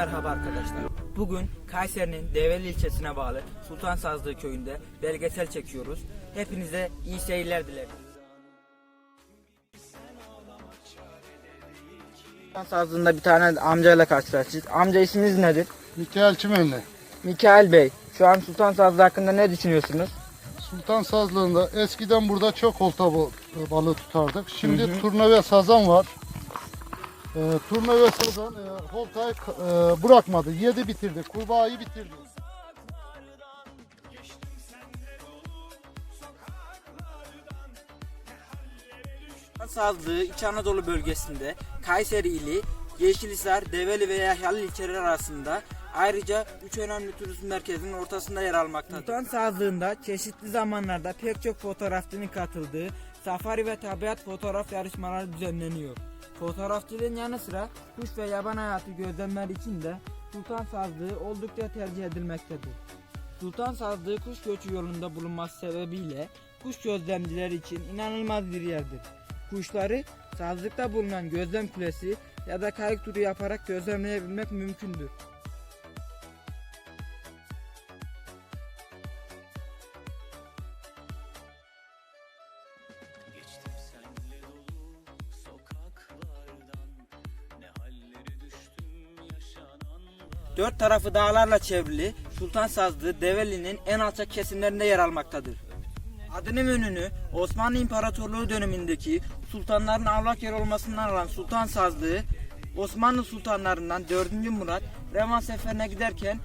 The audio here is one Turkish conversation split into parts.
merhaba arkadaşlar. Bugün Kayseri'nin Develi ilçesine bağlı Sultan Sazlığı köyünde belgesel çekiyoruz. Hepinize iyi seyirler dilerim. Sultan Sazlığı'nda bir tane amcayla karşılaştık. Amca isminiz nedir? Mikail Çimenli. Mikail Bey. Şu an Sultan Sazlığı hakkında ne düşünüyorsunuz? Sultan Sazlığı'nda eskiden burada çok olta balığı tutardık. Şimdi turna ve sazan var. Ee, turna ve sazan e, oltayı e, bırakmadı. Yedi bitirdi. Kurbağayı bitirdi. Sazlığı İç Anadolu bölgesinde Kayseri ili Yeşilhisar, Develi ve Yahyalı ilçeleri arasında ayrıca üç önemli turizm merkezinin ortasında yer almaktadır. Sultan Sazlığı'nda çeşitli zamanlarda pek çok fotoğrafçının katıldığı safari ve tabiat fotoğraf yarışmaları düzenleniyor. Fotoğrafçılığın yanı sıra kuş ve yaban hayatı gözlemleri için de Sultan Sazlığı oldukça tercih edilmektedir. Sultan Sazlığı kuş göçü yolunda bulunması sebebiyle kuş gözlemcileri için inanılmaz bir yerdir. Kuşları sazlıkta bulunan gözlem kulesi ya da kayık turu yaparak gözlemleyebilmek mümkündür. Dört tarafı dağlarla çevrili Sultan Sazlığı Develi'nin en alçak kesimlerinde yer almaktadır. Adının önünü Osmanlı İmparatorluğu dönemindeki sultanların avlak yeri olmasından alan Sultan Sazlığı Osmanlı sultanlarından 4. Murat Revan seferine giderken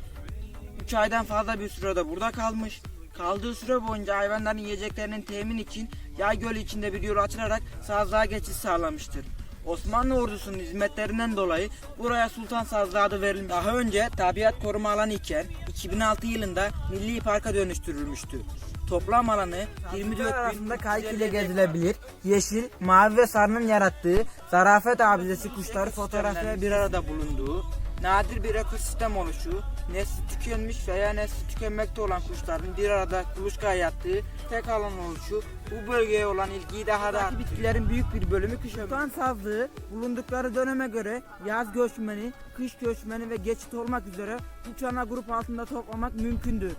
3 aydan fazla bir sürede burada kalmış. Kaldığı süre boyunca hayvanların yiyeceklerinin temin için Yay Gölü içinde bir yol açılarak sazlığa geçiş sağlamıştır. Osmanlı ordusunun hizmetlerinden dolayı buraya Sultan Sazlığı adı verilmiş. Daha önce tabiat koruma alanı iken 2006 yılında Milli Parka dönüştürülmüştü. Toplam alanı 24 arasında kayık ile gezilebilir. Yeşil, mavi ve sarının yarattığı zarafet abidesi kuşları fotoğraflara bir arada bulunduğu, nadir bir ekosistem oluşu, nesli tükenmiş veya nesli tükenmekte olan kuşların bir arada kuluçkaya yattığı tek alan oluşu, bu bölgeye olan ilgiyi daha da bitkilerin büyük bir bölümü kış Sultan Sazlığı bulundukları döneme göre yaz göçmeni, kış göçmeni ve geçit olmak üzere ana grup altında toplamak mümkündür.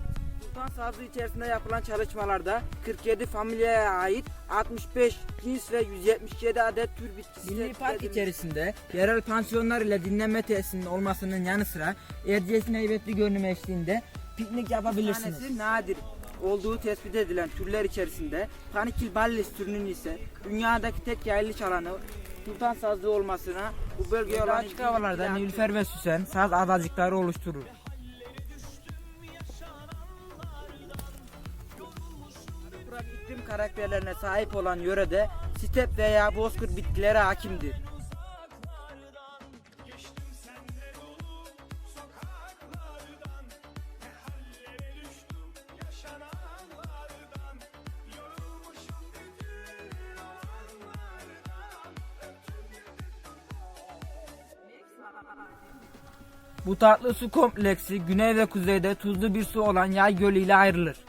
Sultan Sazlığı içerisinde yapılan çalışmalarda 47 familyaya ait 65 cins ve 177 adet tür bitkisi Milli Park içerisinde yerel pansiyonlar ile dinlenme tesisinin olmasının yanı sıra Erciyes'in heybetli görünümü eşliğinde piknik yapabilirsiniz. Tanesi nadir olduğu tespit edilen türler içerisinde Panikil ballis türünün ise dünyadaki tek yayılış alanı Sultan Sazlığı olmasına bu bölgeye olan açık havalarda nilüfer ve süsen saz adacıkları oluşturur. Karakterlerine sahip olan yörede step veya bozkır bitkileri hakimdir. Bu tatlı su kompleksi güney ve kuzeyde tuzlu bir su olan Yay Gölü ile ayrılır.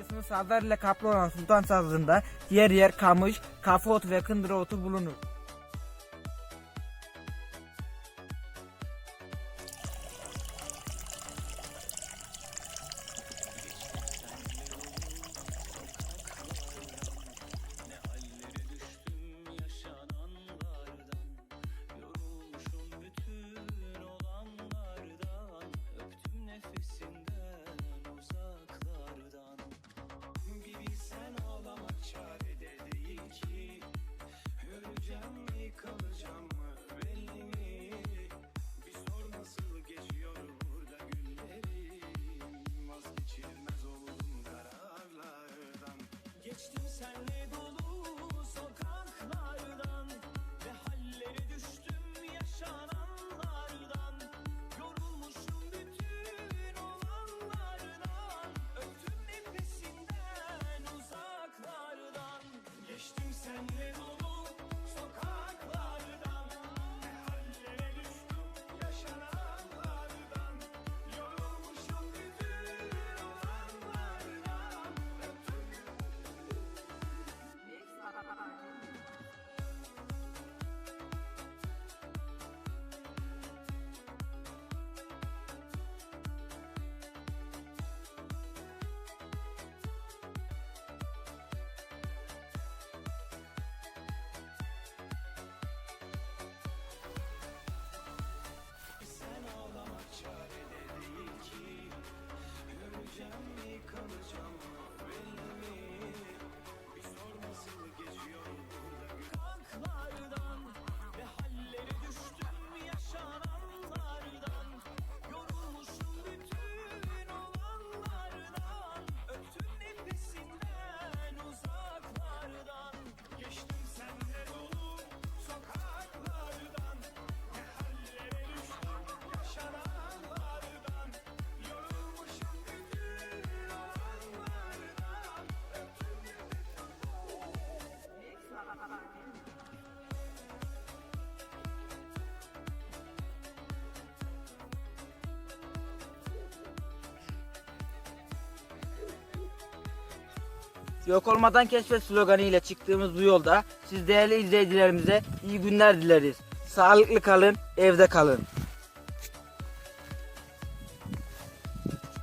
Kısmı sazlar ile kaplı olan Sultan Sazlığı'nda yer yer kamış, kafa otu ve kındıra otu bulunur. conmigo. Yok olmadan keşfet sloganı ile çıktığımız bu yolda siz değerli izleyicilerimize iyi günler dileriz. Sağlıklı kalın, evde kalın.